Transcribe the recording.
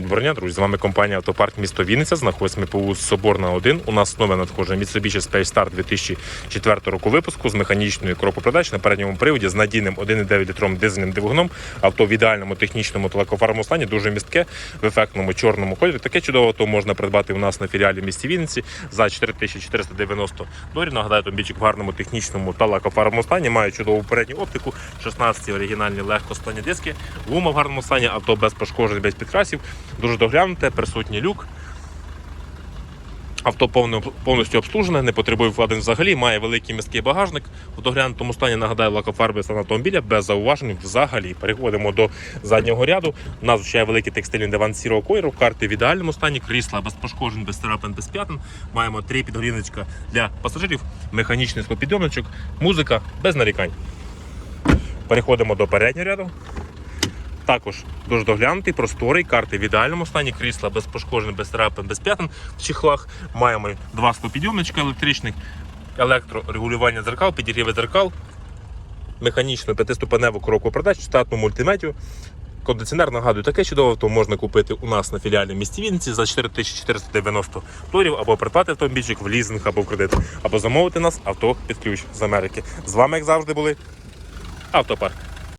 Доброго друзі. З вами компанія Автопарк місто Вінниця. Знаходиться ми по Соборна 1. У нас нове надходження Mitsubishi Space Star 2004 року випуску з механічною коропопродач на передньому приводі з надійним 1,9 літром дизельним двигуном. Авто в ідеальному технічному та лакофармовому стані, дуже містке, в ефектному чорному кольорі. Таке чудове авто можна придбати у нас на філіалі в місті Вінниці за 4490 доларів. Нагадаю, томбічик в гарному технічному та лакофармовому стані. Має чудову передню оптику, 16 оригінальні легкосплані диски, гума в гарному стані, авто без пошкоджень, без підкрасів. Дуже доглянуте, присутній люк. Авто повністю обслужене, не потребує вкладень взагалі, має великий міський багажник. У доглянутому стані нагадаю лакофарби стан автомобіля без зауважень взагалі. Переходимо до заднього ряду. У нас ще великий текстильний диван сірого кольору, карти в ідеальному стані, крісла без пошкоджень, без царапин, без п'ятин. Маємо три підголівничка для пасажирів, механічний склопідйомничок, музика без нарікань. Переходимо до переднього ряду. Також дуже доглянутий, просторий, карти в ідеальному стані, крісла без пошкоджень, без трапин, без п'ятин в чехлах. Маємо два склопідйомничка електричних, електрорегулювання дзеркал, підігріви дзеркал, механічну п'ятиступеневу коробку передач, штатну мультимедію. Кондиціонер, нагадую, таке чудове авто можна купити у нас на філіалі місті Вінниці за 4490 доларів або придбати автомобільчик в лізинг або в кредит, або замовити нас авто під ключ з Америки. З вами, як завжди, були Автопарк.